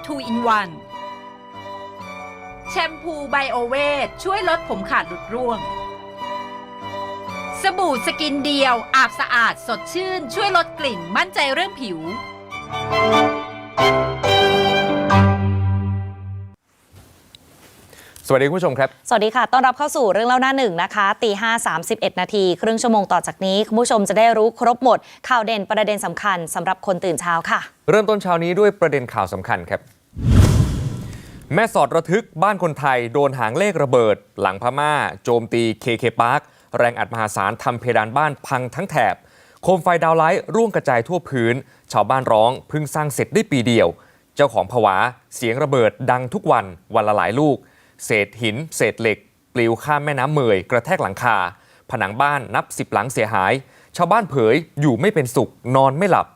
โดยปูนจิงโจ้ทูอินวันแชมพูไบโอเวทช่วยลดผมขาดหลุดร่วง สบู่สกินเดียว อาบสะอาดสดชื่น ช่วยลดกลิ่นมั่นใจเรื่องผิว วัสดีคุณผู้ชมครับ สวัสดีค่ะ ต้อนรับเข้าสู่เรื่องเล่าหน้าหนึ่งนะคะตีห้าสามสิบเอ็ดนาทีครึ่งชั่วโมงต่อจากนี้ คุณผู้ชมจะได้รู้ครบหมด ข่าวเด่นประเด็นสำคัญสำหรับคนตื่นเช้าค่ะ เริ่มต้นเช้านี้ด้วยประเด็นข่าวสำคัญครับ แม่สอดระทึกบ้านคนไทยโดนหางเลขระเบิด หลังพม่า โจมตีเคเคพาร์คแรงอัดมหาศาลทำเพดานบ้านพังทั้งแถบ โคมไฟดาวไลท์ร่วงกระจายทั่วพื้น ชาวบ้านร้องเพิ่งสร้างเสร็จได้ปีเดียว เจ้าของผวาเสียงระเบิดดังทุกวันวันละหลายลูก เศษหิน เศษเหล็ก ปลิวข้ามแม่น้ำเมย กระแทกหลังคา ผนังบ้านนับสิบหลังเสียหาย ชาวบ้านเผยอยู่ไม่เป็นสุขนอนไม่หลับ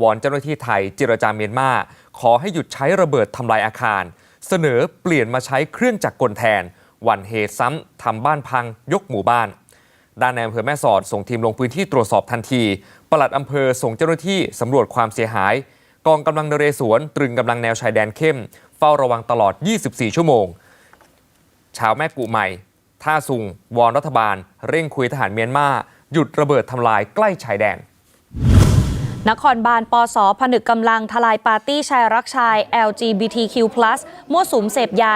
วอนเจ้าหน้าที่ไทยเจรจาเมียนมาขอให้หยุดใช้ระเบิดทำลายอาคาร เสนอเปลี่ยนมาใช้เครื่องจักรกลแทน วันเหตุซ้ำทำบ้านพัง ยกหมู่บ้านด้านในอำเภอแม่สอดส่งทีมลงพื้นที่ตรวจสอบทันที ปลัดอำเภอส่งเจ้าหน้าที่สำรวจความเสียหาย กองกำลังนเรศวรตรึงกำลังแนวชายแดนเข้ม เฝ้าระวังตลอด 24 ชั่วโมง ชาวแม่กุใหม่ ท่าซุง วอนรัฐบาล เร่งคุยทหารเมียนมา หยุดระเบิดทำลายใกล้ชายแดนนครบาลปสผนึกกำลังทลายปาร์ตี้ชายรักชาย LGBTQ+ มั่วสุมเสพยา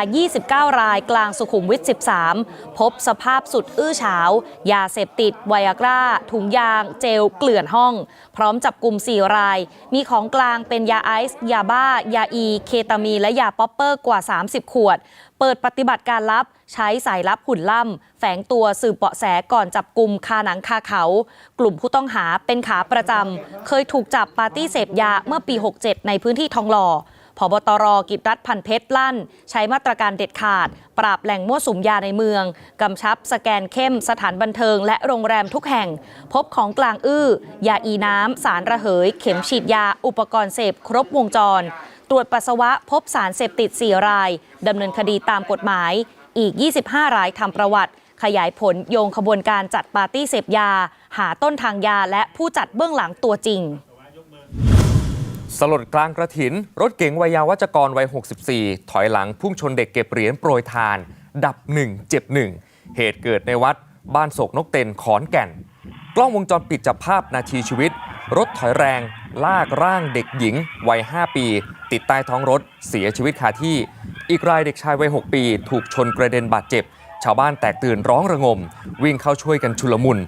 29 รายกลางสุขุมวิท 13 พบสภาพสุดอื้อฉาว ยาเสพติด ไวอากราถุงยาง เจล เกลื่อนห้อง พร้อมจับกลุ่ม 4 ราย มีของกลางเป็นยาไอซ์ ยาบ้า ยาอี เคตามี และยาป๊อปเปอร์กว่า 30 ขวด เปิดปฏิบัติการลับ ใช้สายลับหุ่นล่ำ แฝงตัวสืบเบาะแสก่อนจับกลุ่มคาหนังคาเขา กลุ่มผู้ต้องหาเป็นขาประจำ เคยถูกจับปาร์ตี้เสพยาเมื่อปี 67 ในพื้นที่ทองหล่อพบตรกิจรัฐพันเพชรลั่น ใช้มาตรการเด็ดขาด ปราบแหล่งมั่วสุมยาในเมือง กำชับสแกนเข้มสถานบันเทิงและโรงแรมทุกแห่ง พบของกลางอื้อ ยาอีน้ำ สารระเหย เข็มฉีดยา อุปกรณ์เสพครบวงจร ตรวจปัสสาวะพบสารเสพติด 4 ราย ดำเนินคดีตามกฎหมาย อีก 25 รายทำประวัติ ขยายผลโยงขบวนการจัดปาร์ตี้เสพยา หาต้นทางยาและผู้จัดเบื้องหลังตัวจริง สลดกลางกระถิน รถเก๋งวัยยาวัจกรวัย 64 ถอยหลังพุ่งชนเด็กเก็บเหรียญโปรยทาน ดับ 1 เจ็บ 1 เหตุเกิดในวัดบ้านโศกนกเต็นขอนแก่น กล้องวงจรปิดจับภาพนาทีชีวิต รถถอยแรงลากร่างเด็กหญิงวัย 5 ปี ติดใต้ท้องรถเสียชีวิตคาที่ อีกรายเด็กชายวัย 6 ปี ถูกชนกระเด็นบาดเจ็บ ชาวบ้านแตกตื่นร้องระงม วิ่งเข้าช่วยกันชุลมุน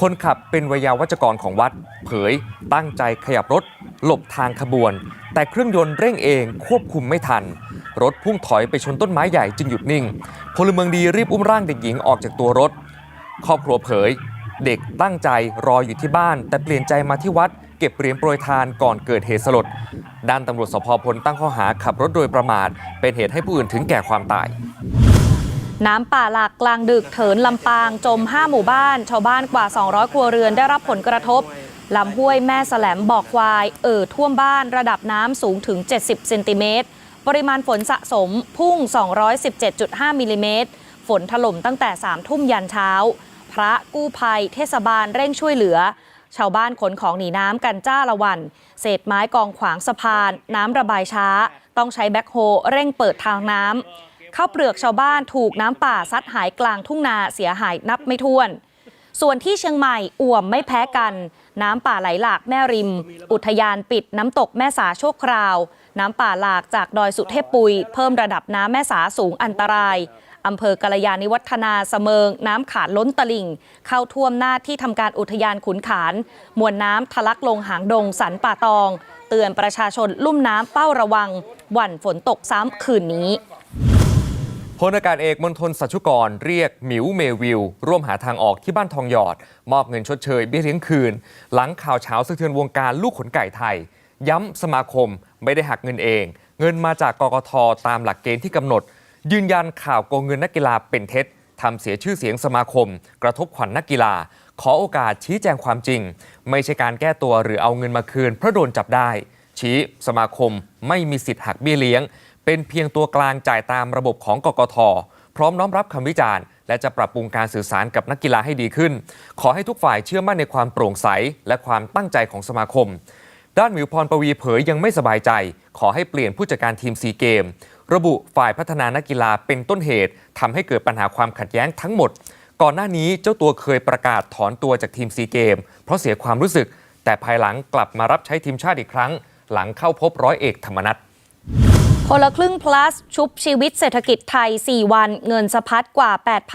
คนขับเป็นวัยยาวัจกรของวัด เผยตั้งใจขยับรถ หลบทางขบวน แต่เครื่องยนต์เร่งเองควบคุมไม่ทัน รถพุ่งถอยไปชนต้นไม้ใหญ่จึงหยุดนิ่ง พลเมืองดีรีบอุ้มร่างเด็กหญิงออกจากตัวรถ ครอบครัวเผย เด็กตั้งใจรออยู่ที่บ้าน แต่เปลี่ยนใจมาที่วัด เก็บเหรียญโปรยทานก่อนเกิดเหตุสลด ด้านตำรวจสพพลตั้งข้อหาขับรถโดยประมาท เป็นเหตุให้ผู้อื่นถึงแก่ความตาย น้ำป่าหลากกลางดึกเถินลำปางจม 5 หมู่บ้าน ชาวบ้านกว่า 200 ครัวเรือนได้รับผลกระทบลำห้วยแม่แสลมบอกควาย เอ่อท่วมบ้านระดับน้ำสูงถึง 70 เซนติเมตร ปริมาณฝนสะสมพุ่ง 217.5 มิลลิเมตร ฝนถล่มตั้งแต่ 3 ทุ่มยันเช้า ระกู้ภัย เทศบาลเร่งช่วยเหลือ ชาวบ้านขนของหนีน้ำกันจ้าละวัน เศษไม้กองขวางสะพาน น้ำระบายช้า ต้องใช้แบ็คโฮเร่งเปิดทางน้ำข้าวเปลือกชาวบ้านถูกน้ำป่าซัดหายกลางทุ่งนาเสียหายนับไม่ถ้วน ส่วนที่เชียงใหม่อ่วมไม่แพ้กัน น้ำป่าไหลหลากแม่ริม อุทยานปิดน้ำตกแม่สาโชั่วคราว น้ำป่าหลากจากดอยสุเทพปุย เพิ่มระดับน้ำแม่สาสูงอันตราย อำเภอกาลยานิวัฒนาเสมิง น้ำขาดล้นตลิ่ง เข้าท่วมหน้าที่ทำการอุทยานขุนขาน มวลน้ำทะลักลงหางดงสันป่าตอง เตือนประชาชนลุ่มน้ำเป้าระวัง หวั่นฝนตกซ้ำคืนนี้พลอากาศเอกมณฑลสัชชุกรเรียกหมิวเมวิลร่วมหาทางออกที่บ้านทองหยอด มอบเงินชดเชยเบี้ยเลี้ยงคืน หลังข่าวเช้าสะเทือนวงการลูกขนไก่ไทย ย้ำสมาคมไม่ได้หักเงินเอง เงินมาจากกกทตามหลักเกณฑ์ที่กำหนด ยืนยันข่าวโกงเงินนักกีฬาเป็นเท็จทำเสียชื่อเสียงสมาคม กระทบขวัญนักกีฬา ขอโอกาสชี้แจงความจริง ไม่ใช่การแก้ตัวหรือเอาเงินมาคืนเพราะโดนจับได้ ชี้สมาคมไม่มีสิทธิ์หักเบี้ยเลี้ยง เป็นเพียงตัวกลางจ่ายตามระบบของกกทพร้อมน้อมรับคำวิจารณ์และจะปรับปรุงการสื่อสารกับนักกีฬาให้ดีขึ้น ขอให้ทุกฝ่ายเชื่อมั่นในความโปร่งใส และความตั้งใจของสมาคม ด้านมิวพรปวีเผยยังไม่สบายใจ ขอให้เปลี่ยนผู้จัดการทีมซีเกม ระบุฝ่ายพัฒนานักกีฬาเป็นต้นเหตุทำให้เกิดปัญหาความขัดแย้งทั้งหมด ก่อนหน้านี้เจ้าตัวเคยประกาศถอนตัวจากทีมซีเกม เพราะเสียความรู้สึก แต่ภายหลังกลับมารับใช้ทีมชาติอีกครั้ง หลังเข้าพบร้อยเอกธรรมนัฐ คนละครึ่ง plus ชุบชีวิตเศรษฐกิจไทย 4 วัน เงินสะพัดกว่า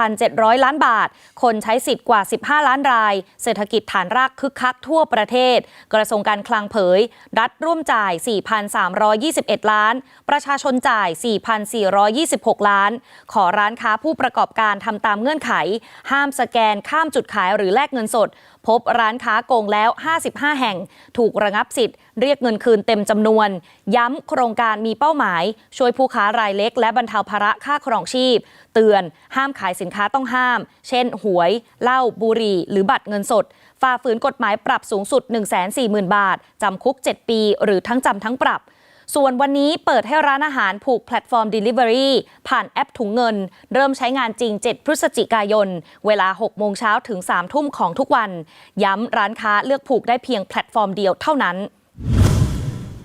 8,700 ล้านบาท คนใช้สิทธิ์กว่า 15 ล้านราย เศรษฐกิจฐานรากคึกคักทั่วประเทศ กระทรวงการคลังเผย รัฐร่วมจ่าย 4,321 ล้าน ประชาชนจ่าย 4,426 ล้าน ขอร้านค้าผู้ประกอบการทำตามเงื่อนไข ห้ามสแกนข้ามจุดขายหรือแลกเงินสด พบร้านค้าโกงแล้ว 55 แห่ง ถูกระงับสิทธิ์ เรียกเงินคืนเต็มจำนวน ย้ำโครงการมีเป้าหมาย ช่วยผู้ค้ารายเล็ก และบรรเทาภาระค่าครองชีพ เตือน ห้ามขายสินค้าต้องห้าม เช่น หวย เหล้า บุหรี่ หรือบัตรเงินสด ฝ่าฝืนกฎหมายปรับสูงสุด 140,000 บาท จำคุก 7 ปี หรือทั้งจำทั้งปรับ ส่วนวันนี้เปิดให้ร้านอาหารผูกแพลตฟอร์ม Delivery ผ่านแอปถุงเงิน เริ่มใช้งานจริง 7 พฤศจิกายน เวลา 6 โมงเช้าถึง 3 ทุ่มของทุกวัน ย้ำร้านค้าเลือกผูกได้เพียงแพลตฟอร์มเดียวเท่านั้น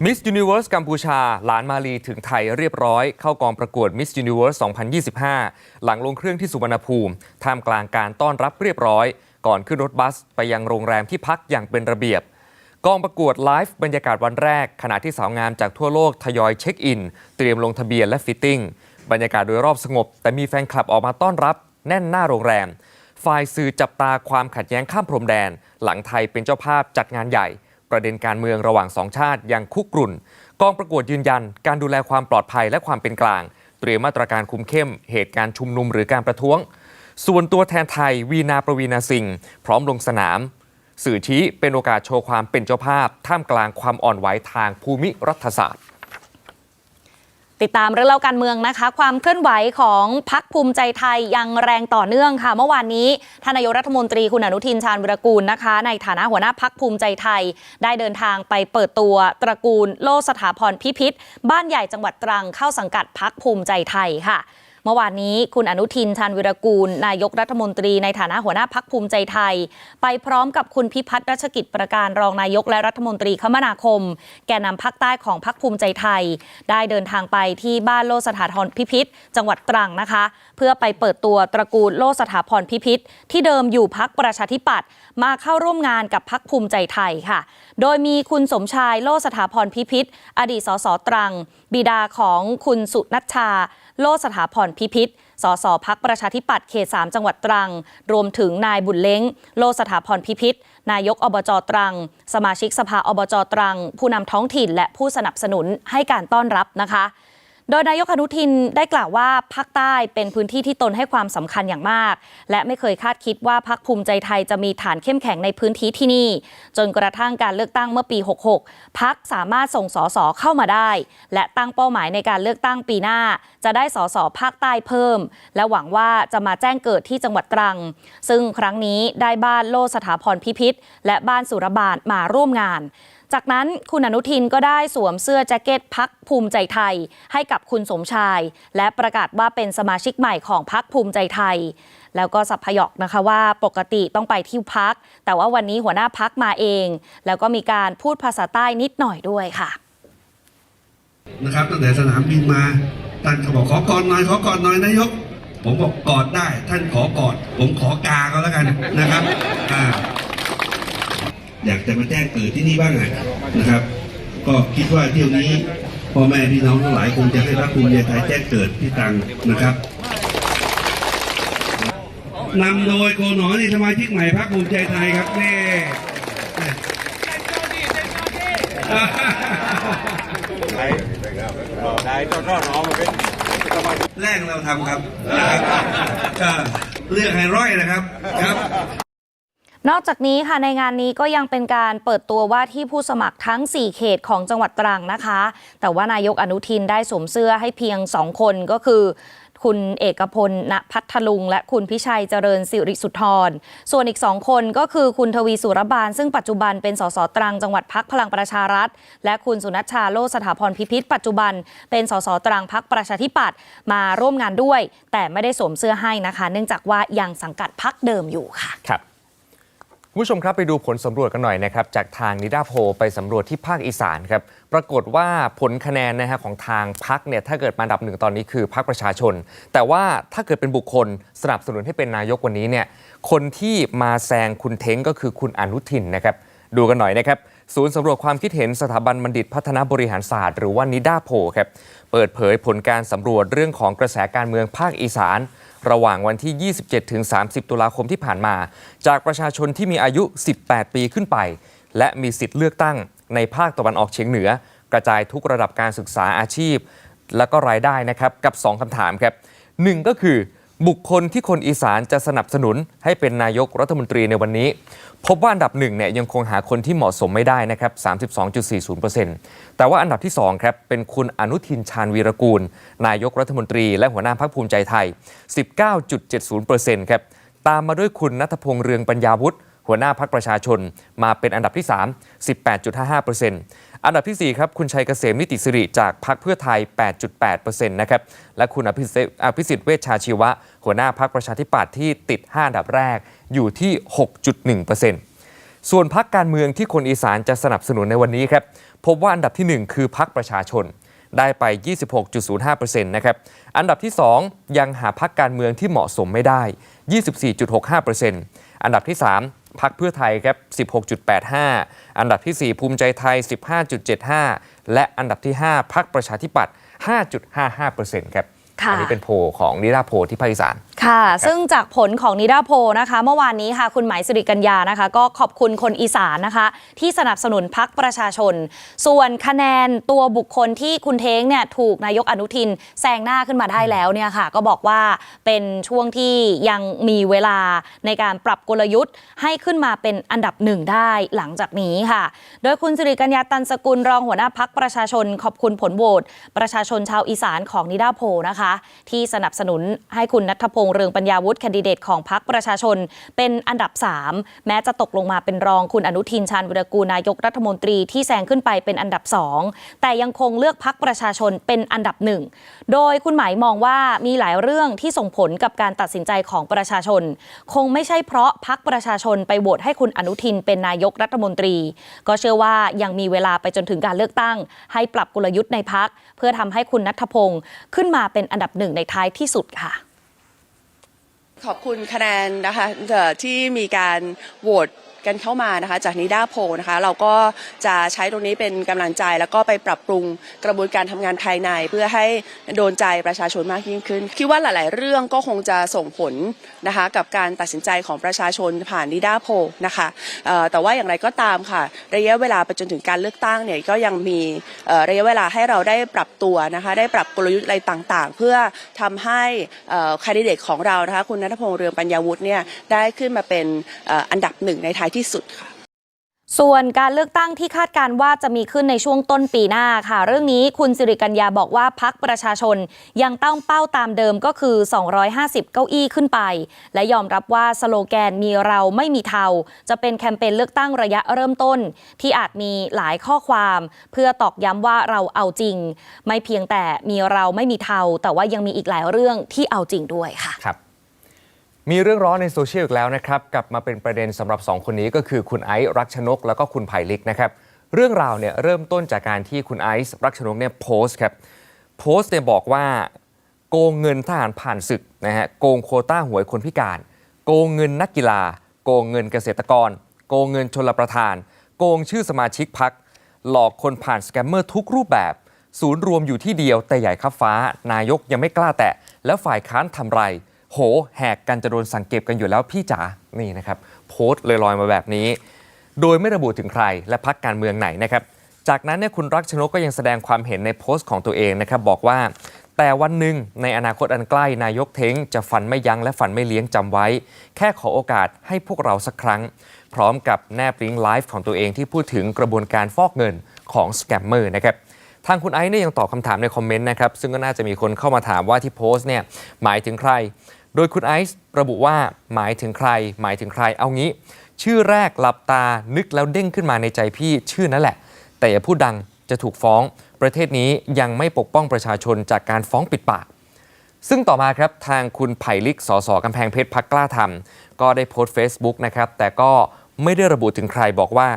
มิส s u นิเวิร์สกัมพูชา หลานมาลีถึงไทยเรียบร้อย เข้ากองประกวดมิส s u นิเวิร์ส2025 หลังลงเครื่องที่สุวรรณภูมิท่ามกลางการต้อนรับเรียบร้อย ก่อนขึ้นรถบัสไปยังโรงแรมที่พักอย่างเป็นระเบียบ กองประกวดไลฟ์บรรยากาศวันแรก ขณะที่สาวงามจากทั่วโลกทยอยเช็คอิน เตรียมลงทะเบียนและฟิตติ้ง บรรยากาศโดยรอบสงบ แต่มีแฟนคลับออกมาต้อนรับ แน่นหน้าโรงแรม ฝ่ายสื่อจับตาความขัดแย้งข้ามพรมแดน หลังไทยเป็นเจ้าภาพจัดงานใหญ่ ประเด็นการเมืองระหว่างสองชาติยังคุกรุ่น กองประกวดยืนยัน การดูแลความปลอดภัยและความเป็นกลาง เตรียมมาตรการคุมเข้ม เหตุการณ์ชุมนุมหรือการประท้วง ส่วนตัวแทนไทยวีนาประวีนาสิงห์พร้อมลงสนาม สื่อชี้เป็นโอกาสโชว์ความเป็นเจ้าภาพ ท่ามกลางความอ่อนไหวทางภูมิรัฐศาสตร์ ติดตามเรื่องเล่าการเมืองนะคะ ความเคลื่อนไหวของพักภูมิใจไทยยังแรงต่อเนื่องค่ะ เมื่อวานนี้ท่านนายกรัฐมนตรีคุณอนุทินชาญวิรกูลนะคะ ในฐานะหัวหน้าพักภูมิใจไทย ได้เดินทางไปเปิดตัวตระกูลโลสถาพรพิพิธ บ้านใหญ่จังหวัดตรังเข้าสังกัดพักภูมิใจไทยค่ะ มื่อวานนี้คุณอนุทินชาญวิรกูล นายกรัฐมนตรีในฐานะหัวหน้าพักภูมิใจไทย ไปพร้อมกับคุณพิพัฒน์รัชกิจประการรองนายกและรัฐมนตรีคมนาคม แกนนำภาคใต้ของพักภูมิใจไทย ได้เดินทางไปที่บ้านโลสถาพรพิพิธ จังหวัดตรังนะคะ เพื่อไปเปิดตัวตระกูลโลสถาพรพิพิธ ที่เดิมอยู่พักประชาธิปัตย์มาเข้าร่วมงานกับพักภูมิใจไทยค่ะ โดยมีคุณสมชายโลสถาพรพิพิธ อดีตสสตรัง บิดาของคุณสุนัชชา โลสถาพรพิพิธสสพักประชาธิปัตย์เขต 3 จังหวัดตรัง รวมถึงนายบุญเล้ง โลสถาพรพิพิธนายกอบจตรัง สมาชิกสภาอบจตรัง ผู้นำท้องถิ่นและผู้สนับสนุนให้การต้อนรับนะคะ โดยนายกอนุทินได้กล่าวว่าภาคใต้เป็นพื้นที่ที่ตนให้ความสำคัญอย่างมาก และไม่เคยคาดคิดว่าพักภูมิใจไทยจะมีฐานเข้มแข็งในพื้นที่ที่นี่ จนกระทั่งการเลือกตั้งเมื่อปี 66 พักสามารถส่งสสเข้ามาได้ และตั้งเป้าหมายในการเลือกตั้งปีหน้า จะได้สสภาคใต้เพิ่ม และหวังว่าจะมาแจ้งเกิดที่จังหวัดตรัง ซึ่งครั้งนี้ได้บ้านโลสถาพรพิพิธและบ้านสุรบาทมาร่วมงาน จากนั้นคุณอนุทินก็ได้สวมเสื้อแจ็คเก็ตพักภูมิใจไทย ให้กับคุณสมชาย และประกาศว่าเป็นสมาชิกใหม่ของพักภูมิใจไทย แล้วก็สับพยอกนะคะว่าปกติต้องไปที่พัก แต่ว่าวันนี้หัวหน้าพักมาเอง แล้วก็มีการพูดภาษาใต้นิดหน่อยด้วยค่ะนะครับตั้งแต่สนามบินมาท่านก็บอกขอกอดหน่อยขอกอดหน่อยนายก ผมบอกกอดได้ ท่านขอกอด ผมขอกาก็แล้วกันนะครับอ่า อยากจะมาแจ้งเกิดที่นี่บ้างอะนะครับ ก็คิดว่าเที่ยวนี้พ่อแม่พี่น้องทั้งหลายคงจะให้พระภูมิใจไทยแจ้งเกิดที่ตังนะครับนำโดยโกหนอนี่สมาชิกใหม่พรรคภูมิใจไทยครับเน่แรกเราทำครับนะครับ เลือกไฮร้อยนะครับครับ นอกจากนี้ค่ะในงานนี้ก็ยังเป็นการเปิดตัวว่าที่ผู้สมัครทั้ง 4 เขตของจังหวัดตรังนะคะ แต่ว่านายกอนุทินได้สวมเสื้อให้เพียง 2 คนก็คือ คุณเอกพลณพัทลุง และคุณพิชัยเจริญสิริสุทธร ส่วนอีก2คนก็คือคุณทวีสุรบาล ซึ่งปัจจุบันเป็นสสตรังจังหวัดพักพลังประชารัฐ และคุณสุนัชชาโลสถาพรพิพิธปัจจุบัน เป็นสสตรังพักประชาธิปัตย์มาร่วมงานด้วย แต่ไม่ได้สวมเสื้อให้นะคะ เนื่องจากว่ายังสังกัดพักเดิมอยู่ค่ะครับ คุณผู้ชมครับไปดูผลสำรวจกันหน่อยนะครับจากทางนิดาโพลไปสำรวจที่ภาคอีสานครับปรากฏว่าผลคะแนนนะฮะของทางพักเนี่ยถ้าเกิดมาดับหนึ่งตอนนี้คือพักประชาชน แต่ว่าถ้าเกิดเป็นบุคคลสนับสนุนให้เป็นนายกวันนี้เนี่ยคนที่มาแซงคุณเท้งก็คือคุณอนุทินนะครับดูกันหน่อยนะครับศูนย์สำรวจความคิดเห็นสถาบันบัณฑิตพัฒนาบริหารศาสตร์หรือว่านิดาโพลครับเปิดเผยผลการสำรวจเรื่องของกระแสการเมืองภาคอีสาน ระหว่างวันที่ 27 ถึง 30 ตุลาคมที่ผ่านมา จากประชาชนที่มีอายุ 18 ปีขึ้นไป และมีสิทธิ์เลือกตั้งในภาคตะวันออกเฉียงเหนือ กระจายทุกระดับการศึกษาอาชีพ และก็รายได้นะครับกับ 2คำถามครับหนึ่งก็คือ บุคคลที่คนอีสานจะสนับสนุนให้เป็นนายกรัฐมนตรีในวันนี้ พบว่าอันดับหนึ่งเนี่ยยังคงหาคนที่เหมาะสมไม่ได้นะครับ 32.40%แต่ว่าอันดับที่2ครับเป็นคุณอนุทินชาญวีรกูล นายกรัฐมนตรี และหัวหน้าพรรคภูมิใจไทย 19.70%ครับตามมาด้วยคุณนัทพงษ์เรืองปัญญาวุฒิ หัวหน้าพรรคประชาชน มาเป็นอันดับที่ 3 18.55%อันดับทีสี่4 ครับ คุณชัยเกษมนิติสิริจากพรรคเพื่อไทย 8.8%นะครับ และคุณอภิสิทธิ์เวชชาชีวะ หัวหน้าพรรคประชาธิปัตย์ที่ติด 5 อันดับแรกอยู่ที่ 6.1%ส่วนพักการเมืองที่คนอีสานจะสนับสนุนในวันนี้ครับ พบว่าอันดับที่ 1 คือพักประชาชน ได้ไป 26.05%นะครับ อันดับที่ 2 ยังหาพักการเมืองที่เหมาะสมไม่ได้ 24.65%อันดับที่ 3 พักเพื่อไทยครับ 16.85 อันดับทีสี่ 4 ภูมิใจไทย 15.75 และอันดับที่ 5 พักประชาธิปัตย์ 5.55%ครับค่ะอันี้เป็นโพลของนิดาโพลที่ภาคอีสาน ค่ะ ซึ่งจากผลของนิดาโพลนะคะ เมื่อวานนี้ค่ะ คุณหมายสิริกัญญานะคะ ก็ขอบคุณคนอีสานนะคะ ที่สนับสนุนพักประชาชน ส่วนคะแนนตัวบุคคลที่คุณเท้งเนี่ยถูกนายกอนุทินแซงหน้าขึ้นมาได้แล้วเนี่ยค่ะ ก็บอกว่าเป็นช่วงที่ยังมีเวลาในการปรับกลยุทธ์ให้ขึ้นมาเป็นอันดับหนึ่งได้หลังจากนี้ค่ะ โดยคุณสิริกัญญาตันสกุลรองหัวหน้าพักประชาชน ขอบคุณผลโหวตประชาชนชาวอีสานของนิดาโพลนะคะ ที่สนับสนุนให้คุณนัทพงษ์เรืองปัญญาวุฒิแคนดิเดตของพักประชาชน เป็นอันดับ 3 แม้จะตกลงมาเป็นรองคุณอนุทินชาญวิรกูลนายกรัฐมนตรีที่แซงขึ้นไปเป็นอันดับ 2 แต่ยังคงเลือกพักประชาชนเป็นอันดับหนึ่งโดยคุณหมายมองว่ามีหลายเรื่องที่ส่งผลกับการตัดสินใจของประชาชน คงไม่ใช่เพราะพักประชาชนไปโหวตให้คุณอนุทินเป็นนายกรัฐมนตรี ก็เชื่อว่ายังมีเวลาไปจนถึงการเลือกตั้ง ให้ปรับกลยุทธ์ในพักเพื่อทำให้คุณนัทพงศ์ขึ้นมาเป็นอันดับหนึ่งในท้ายที่สุดค่ะ ขอบคุณคะแนนนะคะที่มีการโหวต กันเข้ามานะคะจากนิด้าโพลนะคะเราก็จะใช้ตรงนี้เป็นกำลังใจแล้วก็ไปปรับปรุงกระบวนการทำงานภายในเพื่อให้โดนใจประชาชนมากยิ่งขึ้น คิดว่าหลาย ๆ เรื่องก็คงจะส่งผลนะคะกับการตัดสินใจของประชาชนผ่านนิด้าโพลนะคะแต่ว่าอย่างไรก็ตามค่ะ ระยะเวลาไปจนถึงการเลือกตั้งเนี่ยก็ยังมีระยะเวลาให้เราได้ปรับตัวนะคะได้ปรับกลยุทธ์อะไรต่าง ๆ เพื่อทำให้คดิเดตของเรานะคะคุณนัทพงษ์เรืองปัญญาวุฒิเนี่ยได้ขึ้นมาเป็นอันดับหนึ่งในไท้ายที่สุดค่ะส่วนการเลือกตั้งที่คาดการณ์ว่าจะมีขึ้นในช่วงต้นปีหน้าค่ะ เรื่องนี้คุณสิริกัญญาบอกว่าพักประชาชนยังตั้งเป้าตามเดิมก็คือ 250 เก้าอี้ขึ้นไป และยอมรับว่าสโลแกนมีเราไม่มีเทา จะเป็นแคมเปญเลือกตั้งระยะเริ่มต้น ที่อาจมีหลายข้อความ เพื่อตอกย้ำว่าเราเอาจริง ไม่เพียงแต่มีเราไม่มีเทา แต่ว่ายังมีอีกหลายเรื่องที่เอาจริงด้วยค่ะครับ มีเรื่องร้อนในโซเชียลอีกแล้วนะครับกลับมาเป็นประเด็นสำหรับ 2 คนนี้ก็คือคุณไอซ์รักชนก แล้วก็คุณไผ่ลิกนะครับเรื่องราวเนี่ยเริ่มต้นจากการที่คุณไอซ์รักชนกเนี่ยโพสต์ครับโพสต์เนี่ยบอกว่า โกงเงินทหารผ่านศึกนะฮะโกงโคต้าหวยคนพิการ โกงเงินนักกีฬา โกงเงินเกษตรกร โกงเงินชลประทาน โกงชื่อสมาชิกพัก หลอกคนผ่านสแกมเมอร์ทุกรูปแบบ ศูนย์รวมอยู่ที่เดียวแต่ใหญ่ขับฟ้านายกยังไม่กล้าแตะแล้วฝ่ายค้านทำไร โหแหกกันจะโดนสั่งเก็บกันอยู่แล้วพี่จ๋านี่นะครับโพสต์ลอยๆมาแบบนี้ โดยไม่ระบุถึงใครและพักการเมืองไหนนะครับจากนั้นเนี่ยคุณรักชนกก็ยังแสดงความเห็นในโพสต์ของตัวเองนะครับบอกว่า แต่วันหนึ่งในอนาคตอันใกล้นายกเท้งจะฟันไม่ยั้งและฟันไม่เลี้ยงจำไว้ แค่ขอโอกาสให้พวกเราสักครั้ง พร้อมกับแนบลิงก์ไลฟ์ของตัวเองที่พูดถึงกระบวนการฟอกเงินของสแกมเมอร์นะครับทางคุณไอซ์เนี่ยยังตอบคำถามในคอมเมนต์นะครับซึ่งก็น่าจะมีคนเข้ามาถามว่าที่โพสต์เนี่ยหมายถึงใคร โดยคุณไอซ์ระบุว่าหมายถึงใคร หมายถึงใครเอางี้ ชื่อแรกหลับตานึกแล้วเด้งขึ้นมาในใจพี่ชื่อนั่นแหละ แต่อย่าพูดดังจะถูกฟ้อง ประเทศนี้ยังไม่ปกป้องประชาชนจากการฟ้องปิดปาก ซึ่งต่อมาครับทางคุณไผ่ลิกสสกำแพงเพชรพักกล้าทำก็ได้โพสต์ Facebook นะครับแต่ก็ไม่ได้ระบุถึงใครบอกว่า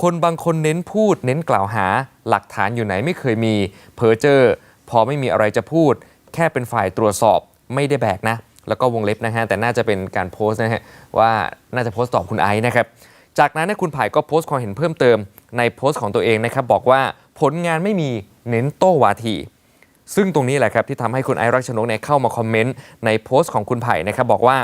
คนบางคนเน้นพูด เน้นกล่าวหา หลักฐานอยู่ไหนไม่เคยมีเพอเจอร์พอไม่มีอะไรจะพูด แค่เป็นฝ่ายตรวจสอบไม่ได้แบกนะ แล้วก็วงเล็บนะฮะแต่น่าจะเป็นการโพสต์นะฮะว่าน่าจะโพสต์ตอบคุณไอซ์นะครับจากนั้นนยคุณไผ่ก็โพสต์ความเห็นเพิ่มเติมในโพสต์ของตัวเองนะครับบอกว่าผลงานไม่มีเน้นโต้วาที ซึ่งตรงนี้แหละครับที่ทำให้คุณไอรักชนกเนี่ยเข้ามาคอมเมนต์ในโพสต์ของคุณไผ่นะครับบอกว่า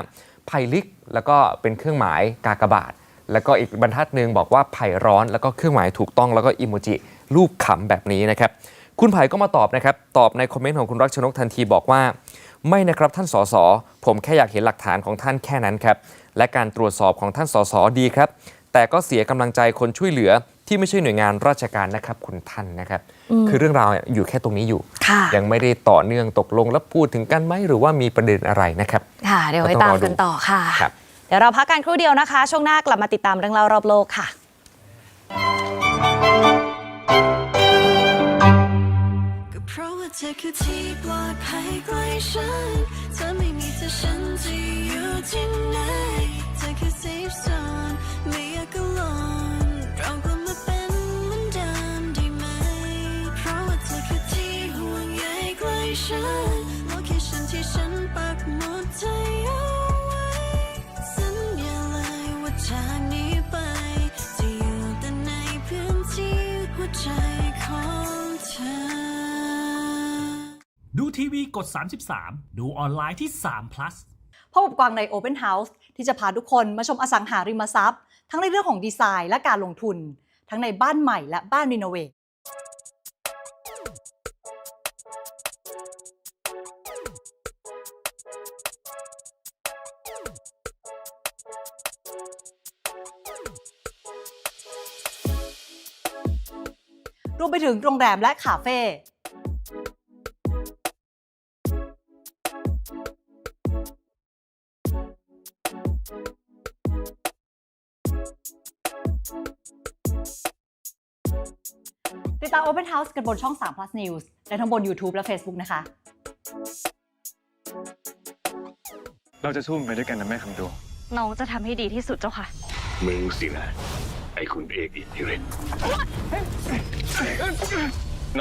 ไผ่ลิกแล้วก็เป็นเครื่องหมายกากบาท แล้วก็อีกบรรทัดหนึ่งบอกว่าไผ่ร้อนแล้วก็เครื่องหมายถูกต้องแล้วก็อิโมจิรูปขำแบบนี้นะครับคุณไผ่ก็มาตอบนะครับตอบในคอมเมนต์ของคุณรักชนกทันทีบอกว่า ไม่นะครับท่านสสผมแค่อยากเห็นหลักฐานของท่านแค่นั้นครับและการตรวจสอบของท่านสสดีครับ แต่ก็เสียกำลังใจคนช่วยเหลือที่ไม่ใช่หน่วยงานราชการนะครับคุณท่านนะครับ คือเรื่องราวอยู่แค่ตรงนี้อยู่ค่ะยังไม่ได้ต่อเนื่องตกลงแล้วพูดถึงกันไหมหรือว่ามีประเด็นอะไรนะครับค่ะเดี๋ยวไว้ตามกันต่อค่ะครับเดี๋ยวเราพักกันครู่เดียวนะคะ ช่วงหน้ากลับมาติดตามเรื่องเล่ารอบโลกค่ะ ธอคือที่ปลอดภัยใกล้ฉันเธอไม่มีเธอฉันจะอยู่ที่ไหนเธอคือ safe zone ไม่อยากกังวลเราก็มาเป็นเหมือนเดิมได้ไหม เพราะว่าเธอคือที่ห่วงใยใกล้ฉัน ทีวีกด 33 ดูออนไลน์ที่3 plus พบกับกวางใน Open House ที่จะพาทุกคนมาชมอสังหาริมทรัพย์ ทั้งในเรื่องของดีไซน์และการลงทุน ทั้งในบ้านใหม่และบ้านรีโนเวทรวมไปถึงโรงแรมและคาเฟ่ ติดตาม Open House กันบนช่อง 3 plus news และทั้งบน YouTube และ Facebook นะคะ เราจะสู้มันไปด้วยกันนะแม่คำดวงน้องจะทำให้ดีที่สุดเจ้าค่ะ มึงสินะไอ้คุณเอกอิทธิฤทธิ์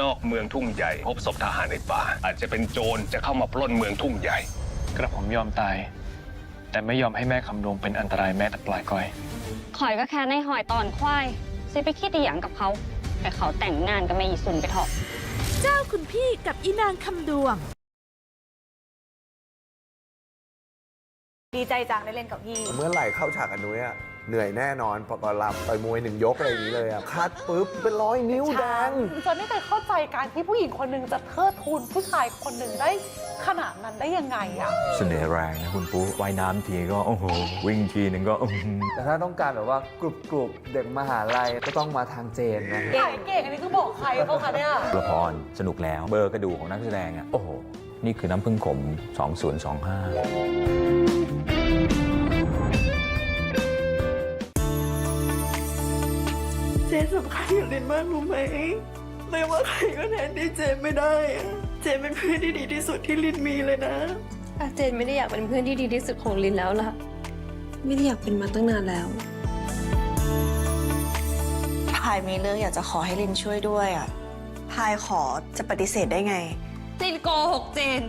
นอกเมืองทุ่งใหญ่ พบศพทหารในป่า อาจจะเป็นโจรจะเข้ามาปล้นเมืองทุ่งใหญ่ กระผมยอมตาย แต่ไม่ยอมให้แม่คำดวงเป็นอันตรายแม้แต่ปลายก้อย ข่อยก็แค่ในหอยตอนควายสิไปคิดดีอย่างกับเขา แต่เขาแต่งงานกับแม่อีสุนไปเถอะ เจ้าคุณพี่กับอีนางคำดวง ดีใจจังได้เล่นกับพี่ เมื่อไหร่เข้าฉากกับนุ้ยอะ เหนื่อยแน่นอนพอตอนรับต่อยมวยหนึ่งยกอะไรอย่างนี้เลยอะคัดปุ๊บเป็นร้อยนิ้วแดง จนไม่เคยเข้าใจการที่ผู้หญิงคนหนึ่งจะเทิดทูนผู้ชายคนหนึ่งได้ขนาดนั้นได้ยังไงอะเสน่ห์แรงนะคุณปุ๊ว่ายน้ำทีก็โอ้โหวิ่งทีหนึ่งก็อื้อหือแต่ถ้าต้องการแบบว่ากรุบกรุบเด็กมหาลัยก็ต้องมาทางเจนนะเก่งเก่งอันนี้คือบอกใครเขาคะเนี่ยละครสนุกแล้วเบอร์กระดูกของนักแสดงอะโอ้โหนี่คือน้ำพึ่งขม 2025 สำคัญกับลินมากรู้ไหมไม่ว่าใครก็แทนที่เจนไม่ได้อะเจนเป็นเพื่อนที่ดีที่สุดที่ลินมีเลยนะเจนไม่ได้อยากเป็นเพื่อนที่ดีที่สุดของลินแล้วล่ะ ไม่ได้อยากเป็นมาตั้งนานแล้วพายมีเรื่องอยากจะขอให้ลินช่วยด้วยอะพายขอจะปฏิเสธได้ไง ลินโกหกเจน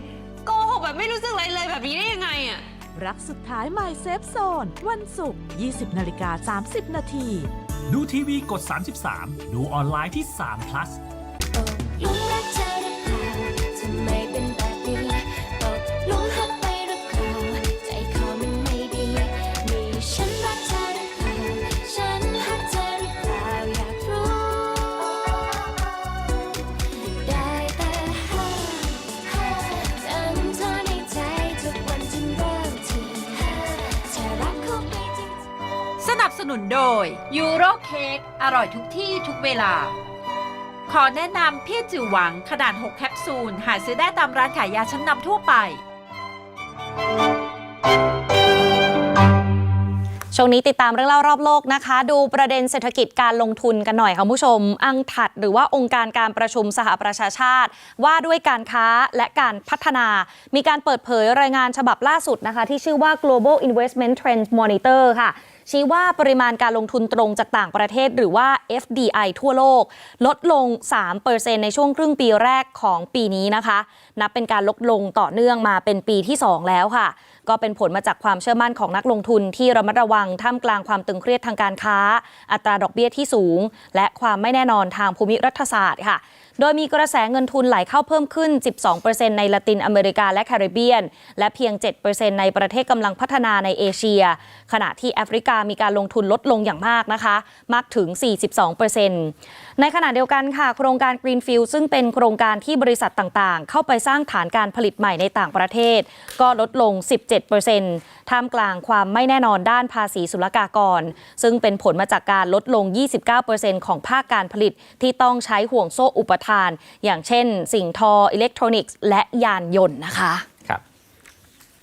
โกหกแบบไม่รู้สึกอะไรเลยแบบนี้ได้ยังไงอะ รักสุดท้าย My Safe Zone วันศุกร์ 20 นาฬิกา 30 นาที ดูทีวีกด 33 ดูออนไลน์ที่3 plus นุนโดยยูโรเค้กอร่อยทุกที่ทุกเวลา ขอแนะนำเพี้ยจือหวังขนาด 6 แคปซูล หาซื้อได้ตามร้านขายยาชั้นนำทั่วไป ช่วงนี้ติดตามเรื่องเล่ารอบโลกนะคะ ดูประเด็นเศรษฐกิจการลงทุนกันหน่อยค่ะคุณผู้ชม อังถัดหรือว่าองค์การการประชุมสหประชาชาติ ว่าด้วยการค้าและการพัฒนา มีการเปิดเผยรายงานฉบับล่าสุดนะคะ ที่ชื่อว่า Global Investment Trends Monitor ค่ะ ชี้ว่าปริมาณการลงทุนตรงจากต่างประเทศหรือว่า FDI ทั่วโลก ลดลง 3%ในช่วงครึ่งปีแรกของปีนี้นะคะ นับเป็นการลดลงต่อเนื่องมาเป็นปีที่ 2 แล้วค่ะก็เป็นผลมาจากความเชื่อมั่นของนักลงทุนที่ระมัดระวังท่ามกลางความตึงเครียดทางการค้า อัตราดอกเบี้ยที่สูง และความไม่แน่นอนทางภูมิรัฐศาสตร์ค่ะโดยมีกระแสเงินทุนไหลเข้าเพิ่มขึ้น 12%ในละตินอเมริกาและแคริบเบียน และเพียง 7%ในประเทศกำลังพัฒนาในเอเชีย ขณะที่แอฟริกามีการลงทุนลดลงอย่างมากนะคะ มากถึง 42% ในขณะเดียวกันค่ะ โครงการ Greenfield ซึ่งเป็นโครงการที่บริษัทต่างๆ เข้าไปสร้างฐานการผลิตใหม่ในต่างประเทศ ก็ลดลง 17%ท่ามกลางความไม่แน่นอนด้านภาษีศุลกากร ซึ่งเป็นผลมาจากการลดลง 29%ของภาคการผลิตที่ต้องใช้ห่วงโซ่อุปทาน อย่างเช่น สิ่งทออิเล็กทรอนิกส์ และยานยนต์นะคะครับ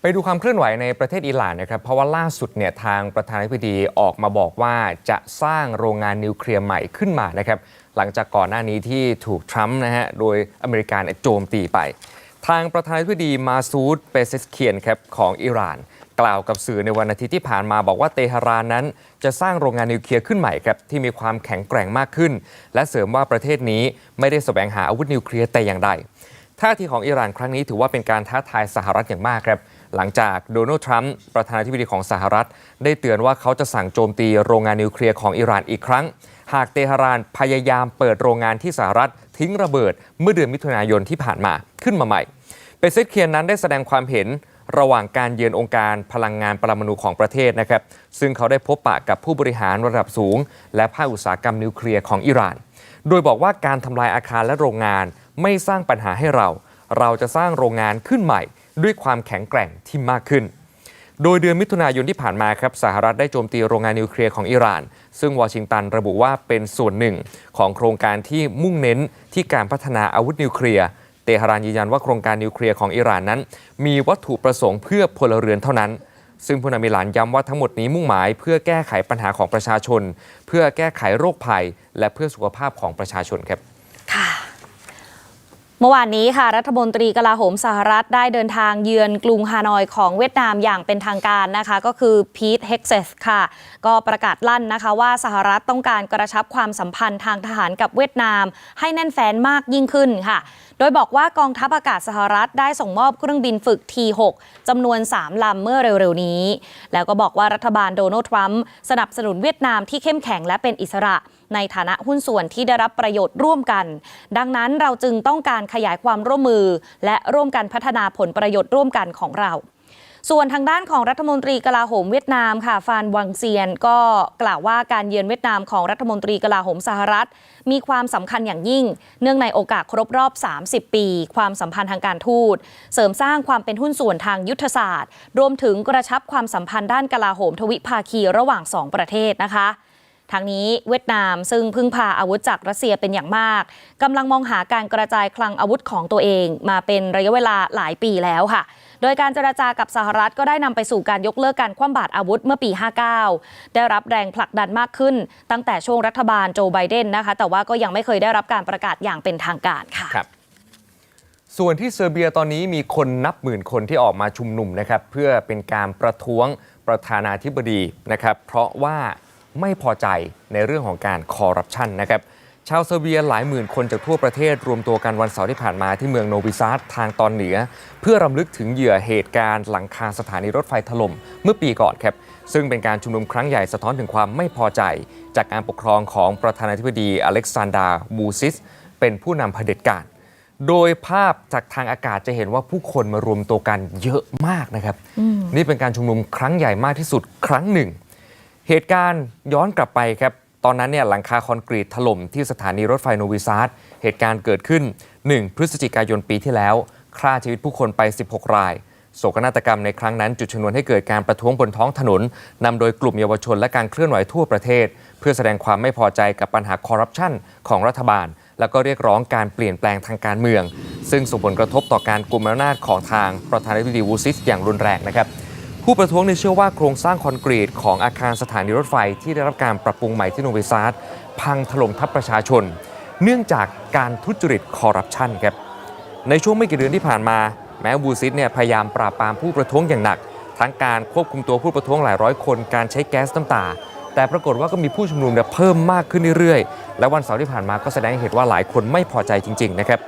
ไปดูความเคลื่อนไหวในประเทศอิหร่านนะครับ เพราะว่าล่าสุดเนี่ยทางประธานาธิบดีออกมาบอกว่าจะสร้างโรงงานนิวเคลียร์ใหม่ขึ้นมานะครับ หลังจากก่อนหน้านี้ที่ถูกทรัมป์นะฮะโดยอเมริกาเนี่ยโจมตีไป ทางประธานาธิบดีมาซูดเปเซสเคียนครับของอิหร่าน กล่าวกับสื่อในวันอาทิตย์ที่ผ่านมาบอกว่าเตหะรานนั้น จะสร้างโรงงานนิวเคลียร์ขึ้นใหม่ครับที่มีความแข็งแกร่งมากขึ้น และเสริมว่าประเทศนี้ไม่ได้แสวงหาอาวุธนิวเคลียร์แต่อย่างใดท่าทีของอิหร่านครั้งนี้ถือว่าเป็นการท้าทายสหรัฐอย่างมากครับหลังจากโดนัลด์ทรัมป์ประธานาธิบดีของสหรัฐ ได้เตือนว่าเขาจะสั่งโจมตีโรงงานนิวเคลียร์ของอิหร่านอีกครั้ง หากเตหะรานพยายามเปิดโรงงานที่สหรัฐทิ้งระเบิดเมื่อเดือนมิถุนายนที่ผ่านมาขึ้นมาใหม่เปเซตเคียนนั้นได้แสดงความเห็นระหว่างการเยือนองค์การพลังงานปรมาณูของประเทศนะครับ ซึ่งเขาได้พบปะกับผู้บริหารระดับสูง และภาคอุตสาหกรรมนิวเคลียร์ของอิหร่าน โดยบอกว่าการทำลายอาคารและโรงงานไม่สร้างปัญหาให้เรา เราจะสร้างโรงงานขึ้นใหม่ ด้วยความแข็งแกร่งที่มากขึ้น โดยเดือนมิถุนายนที่ผ่านมาครับสหรัฐได้โจมตีโรงงานนิวเคลียร์ของอิหร่าน ซึ่งวอชิงตันระบุว่าเป็นส่วนหนึ่งของโครงการที่มุ่งเน้นที่การพัฒนาอาวุธนิวเคลียร์เตหะรานยืนยันว่าโครงการนิวเคลียร์ของอิหร่านนั้น มีวัตถุประสงค์เพื่อพลเรือนเท่านั้น ซึ่งผู้นำอิหร่านย้ำว่าทั้งหมดนี้มุ่งหมาย เพื่อแก้ไขปัญหาของประชาชน เพื่อแก้ไขโรคภัย และเพื่อสุขภาพของประชาชนครับ เมื่อวานนี้ค่ะรัฐมนตรีกลาโหมสหรัฐได้เดินทางเยือนกรุงฮานอยของเวียดนามอย่างเป็นทางการนะคะ ก็คือพีทเฮกเซสค่ะ ก็ประกาศลั่นนะคะว่าสหรัฐต้องการกระชับความสัมพันธ์ทางทหารกับเวียดนาม ให้แน่นแฟ้นมากยิ่งขึ้นค่ะ โดยบอกว่ากองทัพอากาศสหรัฐได้ส่งมอบเครื่องบินฝึก T6 จำนวน 3 ลำเมื่อเร็วๆ นี้ แล้วก็บอกว่ารัฐบาลโดนัลด์ทรัมป์สนับสนุนเวียดนามที่เข้มแข็งและเป็นอิสระ ในฐานะหุ้นส่วนที่ได้รับประโยชน์ร่วมกัน ดังนั้นเราจึงต้องการขยายความร่วมมือ และร่วมกันพัฒนาผลประโยชน์ร่วมกันของเรา ส่วนทางด้านของรัฐมนตรีกลาโหมเวียดนามค่ะฟานวังเซียนก็กล่าวว่าการเยือนเวียดนามของรัฐมนตรีกลาโหมสหรัฐ มีความสำคัญอย่างยิ่ง เนื่องในโอกาสครบรอบ 30 ปี ความสัมพันธ์ทางการทูต เสริมสร้างความเป็นหุ้นส่วนทางยุทธศาสตร์ รวมถึงกระชับความสัมพันธ์ด้านกลาโหมทวิภาคีระหว่างสองประเทศนะคะทางนี้เวียดนามซึ่งพึ่งพาอาวุธจากรัสเซียเป็นอย่างมากกำลังมองหาการกระจายคลังอาวุธของตัวเอง มาเป็นระยะเวลาหลายปีแล้วค่ะ โดยการเจราจากับสหรัฐก็ได้นำไปสู่การยกเลิกการคว่ำบาตรอาวุธเมื่อปี 59 ได้รับแรงผลักดันมากขึ้น ตั้งแต่ช่วงรัฐบาลโจไบเดนนะคะ แต่ว่าก็ยังไม่เคยได้รับการประกาศอย่างเป็นทางการค่ะครับส่วนที่เซอร์เบียตอนนี้มีคนนับหมื่นคนที่ออกมาชุมนุมนะครับเพื่อเป็นการประท้วงประธานาธิบดีนะครับ เพราะว่าไม่พอใจในเรื่องของการคอร์รัปชันนะครับ ชาวเซอร์เบียหลายหมื่นคนจากทั่วประเทศรวมตัวกันวันเสาร์ที่ผ่านมาที่เมืองโนวิซาดทางตอนเหนือ เพื่อรำลึกถึงเหยื่อเหตุการณ์หลังคาสถานีรถไฟถล่มเมื่อปีก่อนครับ ซึ่งเป็นการชุมนุมครั้งใหญ่สะท้อนถึงความไม่พอใจ จากการปกครองของประธานาธิบดีอเล็กซานดราบูซิส เป็นผู้นำเผด็จการโดยภาพจากทางอากาศจะเห็นว่าผู้คนมารวมตัวกันเยอะมากนะครับ นี่เป็นการชุมนุมครั้งใหญ่มากที่สุดครั้งหนึ่ง เหตุการณ์ย้อนกลับไปครับ ตอนนั้นเนี่ยหลังคาคอนกรีตถล่มที่สถานีรถไฟโนวิซาดเหตุการณ์เกิดขึ้น 1 พฤศจิกายนปีที่แล้วฆ่าชีวิตผู้คนไป 16 ราย โศกนาฏกรรมในครั้งนั้นจุดชนวนให้เกิดการประท้วงบนท้องถนนนำโดยกลุ่มเยาวชนและการเคลื่อนไหวทั่วประเทศ เพื่อแสดงความไม่พอใจกับปัญหาคอร์รัปชันของรัฐบาล แล้วก็เรียกร้องการเปลี่ยนแปลงทางการเมือง ซึ่งส่งผลกระทบต่อการกุมอำนาจของทางประธานาธิบดีวูซิสอย่างรุนแรงนะครับ ผู้ประท้วงในเชื่อว่าโครงสร้างคอนกรีตของอาคารสถานีรถไฟที่ได้รับการปรับปรุงใหม่ที่โนวิซาดพังถล่มทับประชาชน เนื่องจากการทุจริตคอร์รัปชันครับในช่วงไม่กี่เดือนที่ผ่านมา แม้บูซิสเนี่ยพยายามปราบปรามผู้ประท้วงอย่างหนัก ทั้งการควบคุมตัวผู้ประท้วงหลายร้อยคนการใช้แก๊สน้ำตา แต่ปรากฏว่าก็มีผู้ชุมนุมเนี่ยเพิ่มมากขึ้นเรื่อยๆ และวันเสาร์ที่ผ่านมาก็แสดงให้เห็นว่าหลายคนไม่พอใจจริง ๆ นะครับ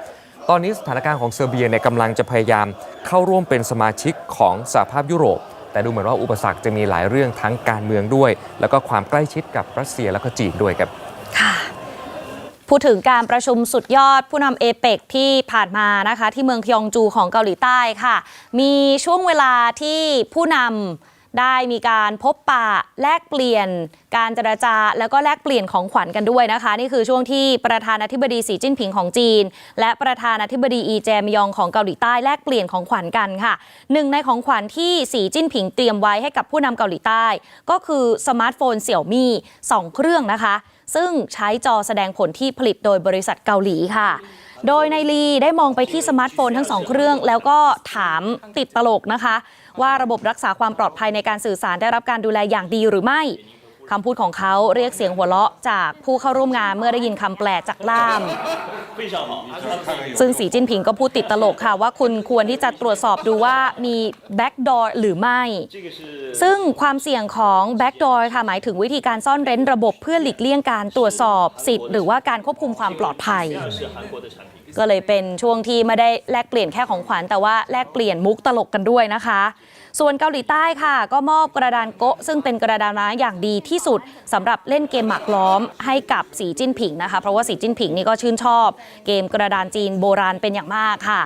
ตอนนี้สถานการณ์ของเซอร์เบียเนี่ยกำลังจะพยายามเข้าร่วมเป็นสมาชิกของสหภาพยุโรป แต่ดูเหมือนว่าอุปสรรคจะมีหลายเรื่องทั้งการเมืองด้วย แล้วก็ความใกล้ชิดกับรัสเซียแล้วก็จีนด้วยครับพูดถึงการประชุมสุดยอดผู้นำเอเปกที่ผ่านมานะคะ ที่เมืองพยองจูของเกาหลีใต้ค่ะ มีช่วงเวลาที่ผู้นำ ได้มีการพบปะแลกเปลี่ยน การเจรจา แล้วก็แลกเปลี่ยนของขวัญกันด้วยนะคะ นี่คือช่วงที่ประธานาธิบดีสีจิ้นผิงของจีน และประธานาธิบดีอีแจมยองของเกาหลีใต้แลกเปลี่ยนของขวัญกันค่ะหนึ่งในของขวัญที่สีจิ้นผิงเตรียมไว้ให้กับผู้นำเกาหลีใต้ ก็คือสมาร์ทโฟนเสี่ยวมี่สองเครื่องนะคะ ซึ่งใช้จอแสดงผลที่ผลิตโดยบริษัทเกาหลีค่ะโดยนายลีได้มองไปที่สมาร์ทโฟนทั้งสองเครื่อง แล้วก็ถามติดตลกนะคะ ว่าระบบรักษาความปลอดภัยในการสื่อสารได้รับการดูแลอย่างดีหรือไม่คำพูดของเขาเรียกเสียงหัวเราะจากผู้เข้าร่วมงานเมื่อได้ยินคำแปลจากล่าม ซึ่งสีจิ้นผิงก็พูดติดตลกค่ะ ว่าคุณควรที่จะตรวจสอบดูว่ามีแบ็กดอร์หรือไม่ ซึ่งความเสี่ยงของแบ็กดอร์ค่ะหมายถึงวิธีการซ่อนเร้นระบบเพื่อหลีกเลี่ยงการตรวจสอบสิทธิ์หรือว่าการควบคุมความปลอดภัย ก็เลยเป็นช่วงที่ไม่ได้แลกเปลี่ยนแค่ของขวัญแต่ว่าแลกเปลี่ยนมุกตลกกันด้วยนะคะ ส่วนเกาหลีใต้ค่ะ ก็มอบกระดานโกะซึ่งเป็นกระดานไม้อย่างดีที่สุดสำหรับเล่นเกมหมากล้อมให้กับสีจิ้นผิงนะคะ เพราะว่าสีจิ้นผิงนี่ก็ชื่นชอบ เกมกระดานจีนโบราณเป็นอย่างมากค่ะ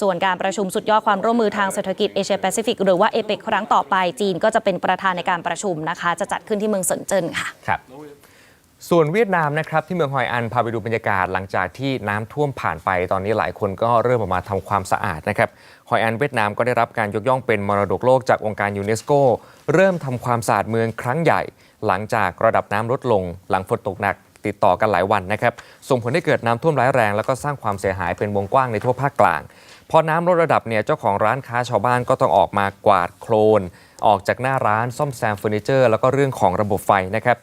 ส่วนการประชุมสุดยอดความร่วมมือทางเศรษฐกิจเอเชียแปซิฟิกหรือว่าเอเปคครั้งต่อไปจีนก็จะเป็นประธานในการประชุมนะคะ จะจัดขึ้นที่เมืองเซินเจิ้นค่ะครับ ส่วนเวียดนามนะครับที่เมืองฮอยอันพาไปดูบรรยากาศหลังจากที่น้ำท่วมผ่านไปตอนนี้หลายคนก็เริ่มออกมาทำความสะอาดนะครับฮอยอันเวียดนามก็ได้รับการยกย่องเป็นมรดกโลกจากองค์การยูเนสโกเริ่มทำความสะอาดเมืองครั้งใหญ่ หลังจากระดับน้ำลดลง หลังฝนตกหนักติดต่อกันหลายวันนะครับส่งผลให้เกิดน้ำท่วมร้ายแรง แล้วก็สร้างความเสียหายเป็นวงกว้างในทั่วภาคกลางพอน้ำลดระดับเนี่ยเจ้าของร้านค้าชาวบ้านก็ต้องออกมากวาดโคลน ออกจากหน้าร้านซ่อมแซมเฟอร์นิเจอร์ แล้วก็เรื่องของระบบไฟนะครับ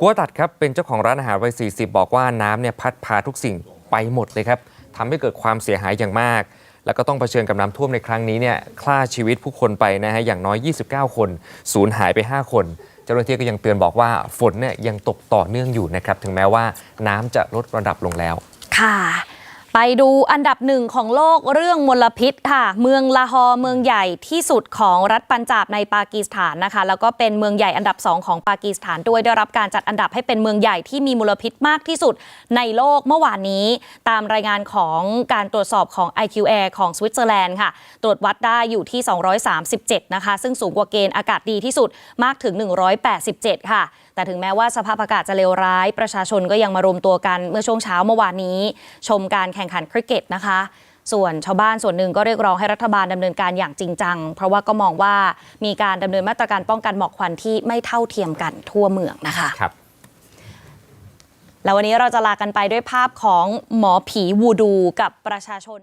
กัวตัดครับเป็นเจ้าของร้านอาหารวัย 40 บอกว่าน้ำเนี่ยพัดพาทุกสิ่งไปหมดเลยครับทำให้เกิดความเสียหายอย่างมาก แล้วก็ต้องเผชิญกับน้ำท่วมในครั้งนี้เนี่ยฆ่าชีวิตผู้คนไปนะฮะอย่างน้อย 29 คน สูญหายไป 5 คน เจ้าหน้าที่ก็ยังเตือนบอกว่าฝนเนี่ยยังตกต่อเนื่องอยู่นะครับถึงแม้ว่าน้ำจะลดระดับลงแล้ว ค่ะ ไปดูอันดับหนึ่งของโลกเรื่องมลพิษค่ะ เมืองลาฮอร์เมืองใหญ่ที่สุดของรัฐปัญจาบในปากีสถานนะคะ แล้วก็เป็นเมืองใหญ่อันดับสองของปากีสถานด้วยได้รับการจัดอันดับให้เป็นเมืองใหญ่ที่มีมลพิษมากที่สุดในโลกเมื่อวานนี้ ตามรายงานของการตรวจสอบของ IQ Air ของสวิตเซอร์แลนด์ค่ะ ตรวจวัดได้อยู่ที่ 237 นะคะ ซึ่งสูงกว่าเกณฑ์อากาศดีที่สุดมากถึง 187 ค่ะ แต่ถึงแม้ว่าสภาพอากาศจะเลวร้าย ประชาชนก็ยังมารวมตัวกันเมื่อช่วงเช้าเมื่อวานนี้ ชมการแข่งขันคริกเก็ตนะคะส่วนชาวบ้านส่วนหนึ่งก็เรียกร้องให้รัฐบาลดำเนินการอย่างจริงจัง เพราะว่าก็มองว่ามีการดำเนินมาตรการป้องกันหมอกควันที่ไม่เท่าเทียมกันทั่วเมืองนะคะครับแล้ววันนี้เราจะลากันไปด้วยภาพของหมอผีวูดูกับประชาชน